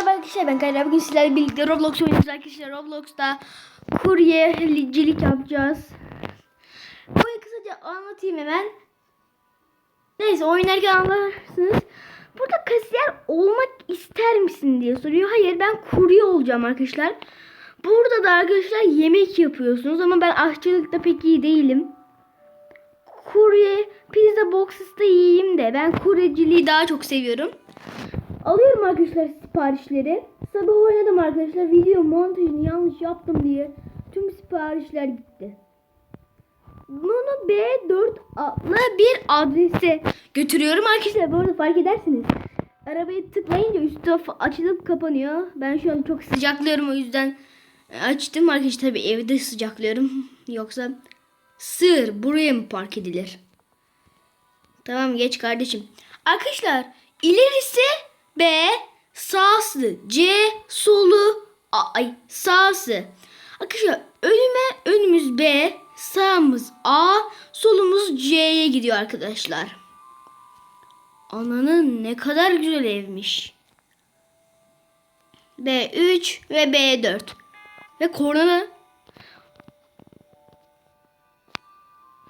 merhaba arkadaşlar ben Kayra. Bugün sizlerle birlikte Roblox oynuyoruz arkadaşlar. Roblox'ta kuryecilik yapacağız. Oyunu kısaca anlatayım hemen. Neyse oynarken anlarsınız. Burada kasiyer olmak ister misin diye soruyor. Hayır ben kurye olacağım arkadaşlar. Burada da arkadaşlar yemek yapıyorsunuz ama ben aşçılıkta pek iyi değilim. Kurye, pizza boxes'ta iyiyim de ben kuryeciliği daha çok seviyorum. Alıyorum arkadaşlar siparişleri. Sabah oynadım arkadaşlar. Video montajını yanlış yaptım diye tüm siparişler gitti. Bunu B4 adlı bir adrese götürüyorum arkadaşlar. Bu arada fark edersiniz. Arabayı tıklayınca üstü açılıp kapanıyor. Ben şu an çok sıcaklıyorum o yüzden açtım arkadaşlar. Tabii evde sıcaklıyorum. Yoksa sığır buraya mı park edilir? Tamam geç kardeşim. Arkadaşlar ilerisi B sağsı C solu ay sağsı. Arkadaşlar önüme önümüz B sağımız A solumuz C'ye gidiyor arkadaşlar. Ananın ne kadar güzel evmiş. B3 ve B4. Ve korna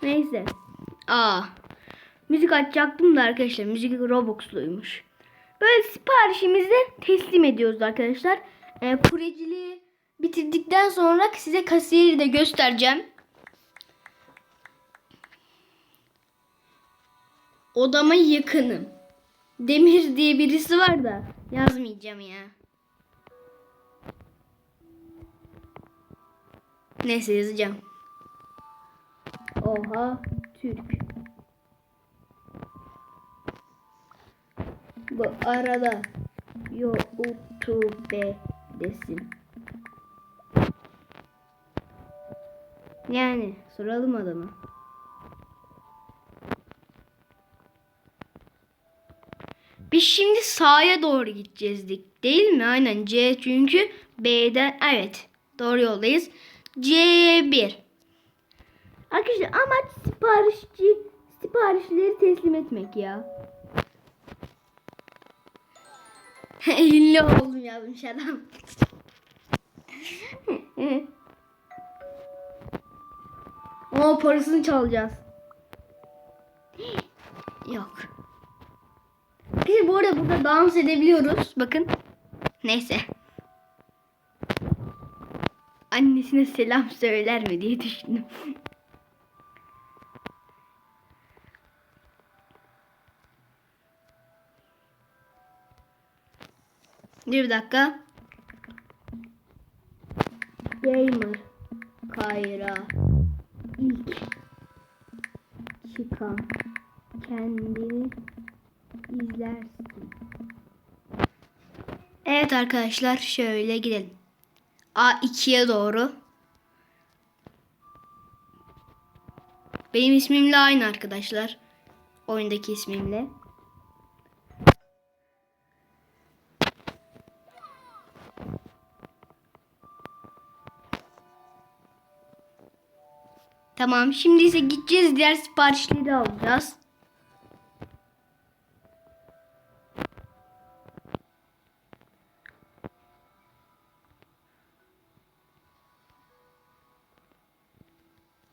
Neyse. A. Müzik açacaktım da arkadaşlar. Müzik Robux'luymuş. Böyle siparişimizi teslim ediyoruz arkadaşlar. E, kuryeciliği bitirdikten sonra size kasiyeri de göstereceğim. Odama yakınım. Demir diye birisi var da yazmayacağım ya. Neyse yazacağım. Oha Türk. Bu arada YouTube desin. Yani soralım adama. Biz şimdi sağa doğru gideceğiz dik- değil mi? Aynen C çünkü B'den evet doğru yoldayız. C1. Arkadaşlar amaç siparişçi siparişleri teslim etmek ya. Ünlü oldum yazmış adam. o parasını çalacağız. Yok. Biz bu arada burada dans edebiliyoruz. Bakın. Neyse. Annesine selam söyler mi diye düşündüm. Bir dakika. Gamer Kayra ilk çıkan kendini izlersin. Evet arkadaşlar şöyle gidelim. A2'ye doğru. Benim ismimle aynı arkadaşlar. Oyundaki ismimle. Tamam şimdi ise gideceğiz diğer siparişleri alacağız.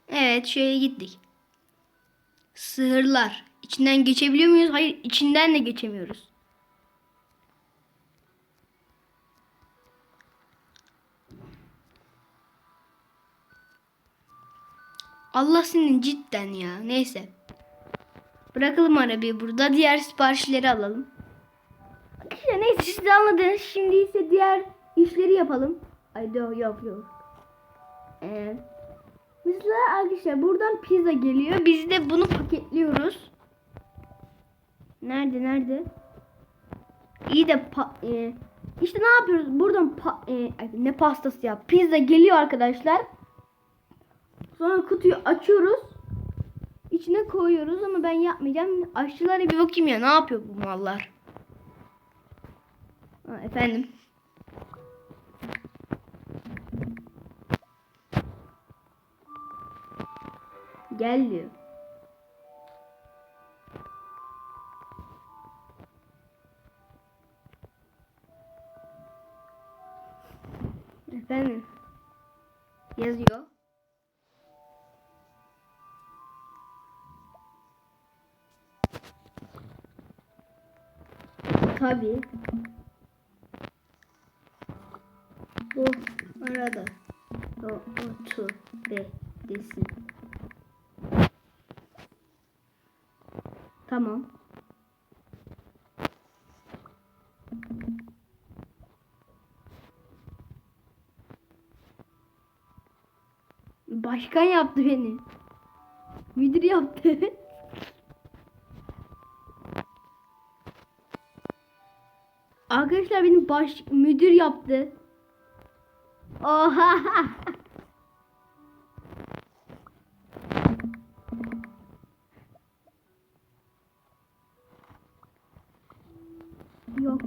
Evet şöyle gittik. Sığırlar. İçinden geçebiliyor muyuz? Hayır içinden de geçemiyoruz. Allah senin cidden ya. Neyse. Bırakalım arabayı burada. Diğer siparişleri alalım. Arkadaşlar neyse siz de anladınız. Şimdi ise diğer işleri yapalım. Ay yok yok yok. Ee, mesela arkadaşlar buradan pizza geliyor. Biz de bunu paketliyoruz. Nerede nerede? İyi de pa e, işte ne yapıyoruz? Buradan pa e, ne pastası ya? Pizza geliyor arkadaşlar. Sonra kutuyu açıyoruz. İçine koyuyoruz ama ben yapmayacağım. Aşçılara bir bakayım ya ne yapıyor bu mallar. Ha, efendim. Gel diyor. Efendim. Yazıyor. Tabi. Bu arada o otu desin. Tamam. Başkan yaptı beni. Müdür yaptı. Arkadaşlar benim baş müdür yaptı. Oha. Yok.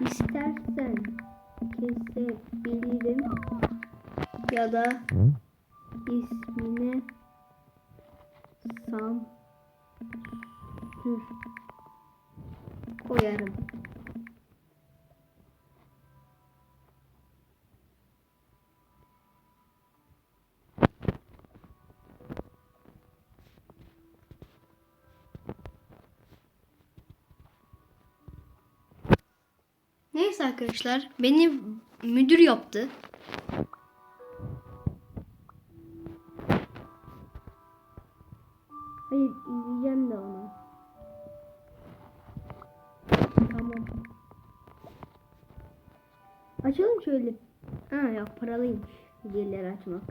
İstersen kesebilirim ya da ismine sansür koyarım. Neyse arkadaşlar beni müdür yaptı. Hayır izleyeceğim de onu. Tamam. Açalım şöyle. Ha yok paralıymış. Hediyeleri açmak.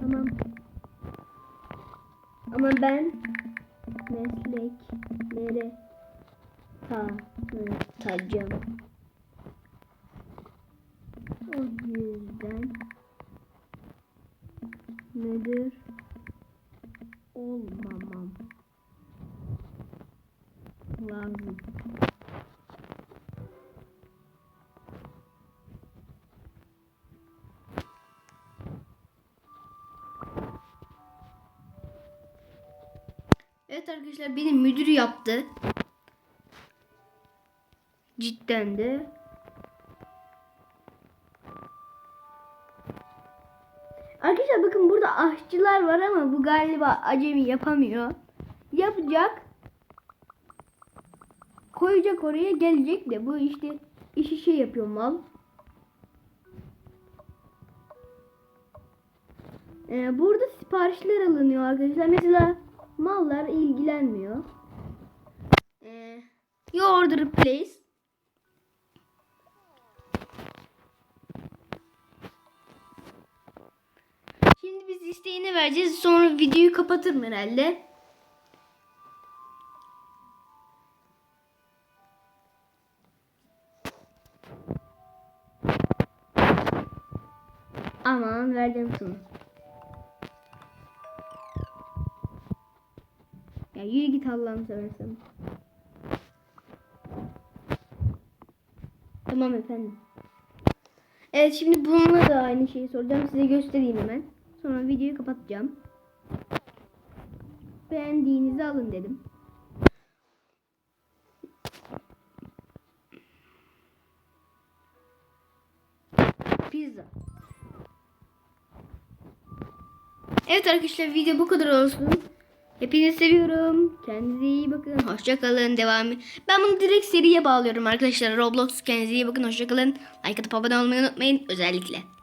Tamam. Ama ben mesleklere tanıtacağım. O yüzden müdür olmamam lazım. Evet arkadaşlar beni müdür yaptı. Cidden de. Aşçılar var ama bu galiba acemi yapamıyor. Yapacak. Koyacak oraya gelecek de bu işte işi şey yapıyor mal. Ee, burada siparişler alınıyor arkadaşlar. Mesela mallar ilgilenmiyor. Ee, you order please. İsteğini vereceğiz. Sonra videoyu kapatırım herhalde. Aman vereceğim sana. Ya yürü git Allah'ını seversen. Tamam efendim. Evet şimdi bununla da aynı şeyi soracağım. Size göstereyim hemen. Sonra videoyu kapatacağım. Beğendiğinizi alın dedim. Pizza. Evet arkadaşlar video bu kadar olsun. Hepinizi seviyorum. Kendinize iyi bakın. Hoşça kalın. Devam. Ben bunu direkt seriye bağlıyorum arkadaşlar. Roblox kendinize iyi bakın. Hoşça kalın. Like atıp abone olmayı unutmayın özellikle.